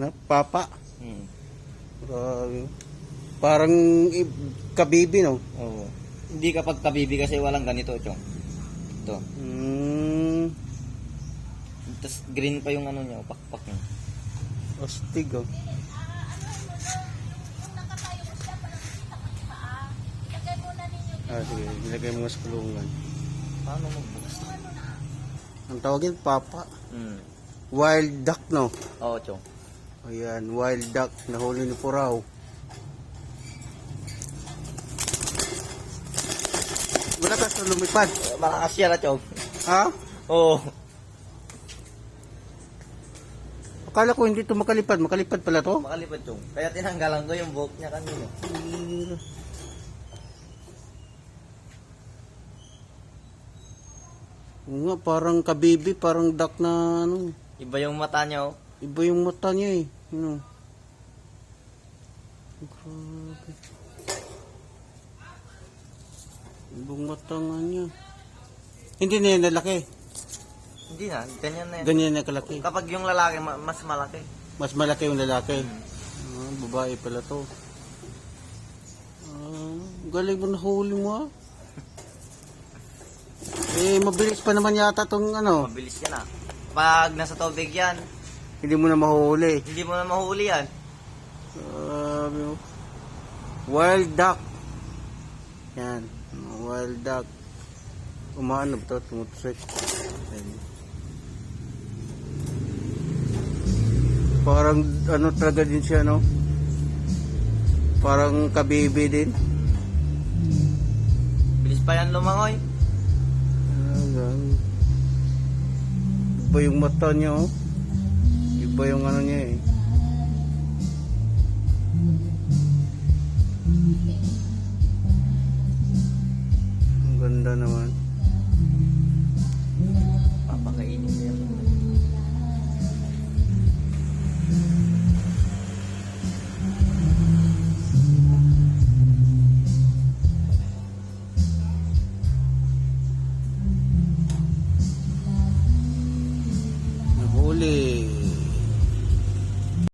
Na, papa. Hmm. Grabe. Parang kabibi, no? Oo. Hindi kapag kabibi kasi walang ganito, chong. Ito. Hmm. Tapos green pa yung ano niya, pakpak niya. Astig, oh. Ah, sige. Nilagay mo nga sa kulungan. Paano magbukas? Ang tawagin, papa. Hmm. Wild duck, no? Oo, chong. Ayan, wild duck. Nahuli ni Puraw. Wala ka sa lumipad. Malakas yan, ah, chong. Ha? Oo. Akala ko hindi to makalipad. Makalipad pala to. Makalipad, chong. Kaya tinanggalan ko yung buhok niya kanina. Oo nga, parang kabibi, parang duck na ano. Iba yung mata niya, oh. Iba yung mata niya eh. Ano? Grabe. Ibang mata nga niya. Hindi na yan lalaki. Hindi na, ganyan na yan. Ganyan na kalaki. Kapag yung lalaki, ma- mas malaki. Mas malaki yung lalaki. Ah, babae pala to. Ah, galing mo nahuli mo ah. Eh, mabilis pa naman yata tong ano. Mabilis yan, ah. Pag nasa tubig yan, Hindi mo na mahuli. hindi mo na mahuli yan. Mo. Wild duck. Yan. Wild duck. Umaano ba ito? Tumutusik. Parang ano talaga din siya, no? Parang kabibi din. Bilis pa yan lumangoy. Ayan. Iba yung mata niya, oh. Iba yung ano niya, eh. Ang ganda naman.